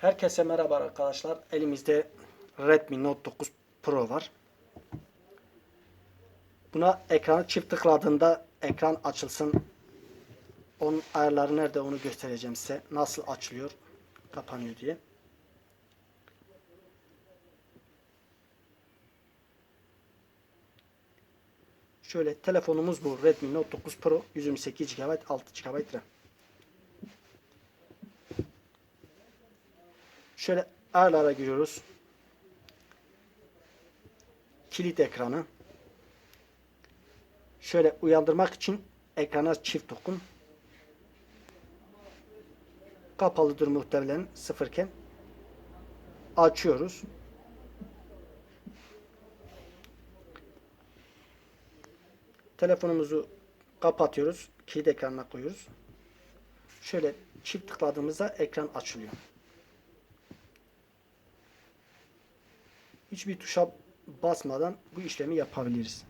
Herkese merhaba arkadaşlar. Elimizde Redmi Note 9 Pro var. Buna ekranı çift tıkladığında ekran açılsın. Onun ayarları nerede onu göstereceğim size. Nasıl açılıyor, kapanıyor diye. Şöyle telefonumuz bu. Redmi Note 9 Pro 128 GB 6 GB RAM. Şöyle ayarlara giriyoruz. Kilit ekranı. Şöyle uyandırmak için ekrana çift dokun. Kapalıdır muhtemelen sıfırken. Açıyoruz. Telefonumuzu kapatıyoruz. Kilit ekranına koyuyoruz. Şöyle çift tıkladığımızda ekran açılıyor. Hiçbir tuşa basmadan bu işlemi yapabiliriz.